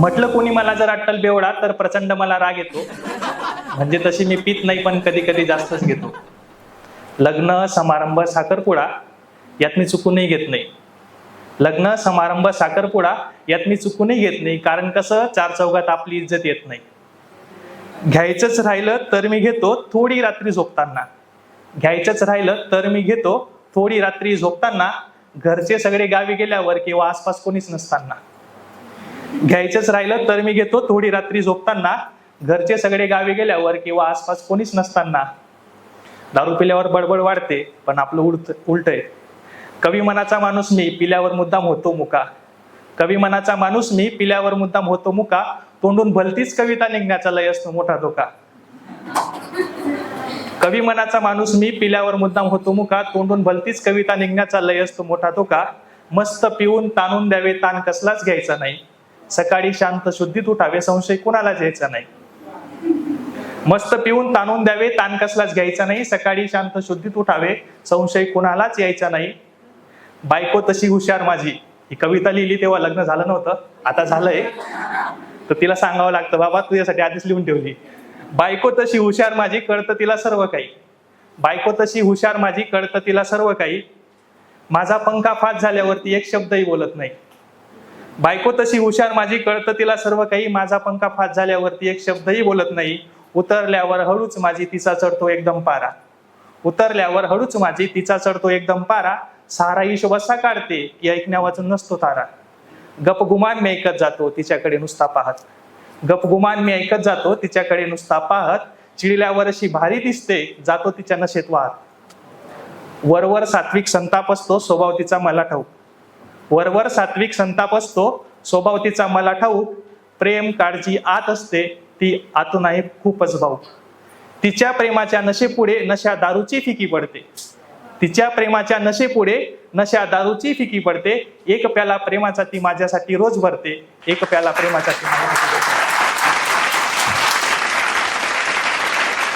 म्हटलं कोणी मला जर अट्टल बेवडा तर प्रचंड मला राग येतो. म्हणजे तशी मी पित नाही पण कधी कधी जास्तच घेतो. लग्न समारंभ साखरपुडा यात मी चुकूनही घेत नाही. लग्न समारंभ साखरपुडा यात मी चुकूनही घेत नाही कारण कसं चार चौघात आपली इज्जत येत नाही. घ्यायचंच राहिलं तर मी घेतो थोडी रात्री झोपताना. घ्यायचंच राहिलं तर मी घेतो थोडी रात्री झोपताना घरचे सगळे गावी गेल्यावर किंवा आसपास कोणीच नसताना. घ्यायचंच राहिलं तर मी घेतो. थोडी रात्री झोपताना घरचे सगळे गावी गेल्यावर किंवा आसपास कोणीच नसताना दारू पिल्यावर बडबड वाढते पण आपलं उलट उलट आहे कवी मनाचा माणूस मी पिल्यावर मुद्दाम होतो मुका. कवी मनाचा माणूस मी पिल्यावर मुद्दाम होतो मुका. तोंडून भलतीच कविता निघण्याचा लय असतो मोठा धोका. कवी मनाचा माणूस मी पिल्यावर मुद्दाम होतो मुका. तोंडून भलतीच कविता निघण्याचा लय असतो मोठा धोका. मस्त पिऊन ताणून द्यावे ताण कसलाच घ्यायचा नाही. सकाळी शांत शुद्धीत उठावे संशय कुणाला घ्यायचा नाही. मस्त पिऊन ताणून द्यावे ताण कसलाच घ्यायचा नाही. सकाळी शांत शुद्धीत उठावे संशय कुणालाच यायचा नाही. बायको तशी हुशार माझी. ही कविता लिहिली तेव्हा लग्न झालं नव्हतं आता झालंय. तर तिला सांगावं लागतं बाबा तुझ्यासाठी आधीच लिहून ठेवली. बायको तशी हुशार माझी कळतं तिला सर्व काही. बायको तशी हुशार माझी कळतं तिला सर्व काही. माझा पंखा फास झाल्यावरती एक शब्दही बोलत नाही. बायको तशी हुशार माझी कळतं तिला सर्व काही. माझा पंखा फास झाल्यावरती एक शब्दही बोलत नाही. उतरल्यावर हळूच माझी तिचा चढतो एकदम पारा. उतरल्यावर हळूच माझी तिचा चढतो एकदम पारा. सारा हिशोब असा काढते की ऐकण्या वाचून नसतो तारा. गप गुमान मी ऐकत जातो तिच्याकडे नुसता पाहत. गप गुमान मी ऐकत जातो तिच्याकडे नुसता पाहत. चिडल्यावर अशी भारी दिसते जातो तिच्या नशेत वाहत. वरवर सात्विक संताप असतो स्वभाव तिचा मला ठाऊक. वरवर सात्विक संताप असतो स्वभाव तिचा मला ठाऊक प्रेम काळजी आत असते ती आतून आहे खूपच भाऊ तिच्या प्रेमाच्या नशेपुढे नशा दारूची फिकी पडते. तिच्या प्रेमाच्या नशेपुढे नशा दारूची फिकी पडते. एक प्याला प्रेमाचा ती माझ्यासाठी रोज भरते एक प्याला प्रेमाचा ती माझ्यासाठी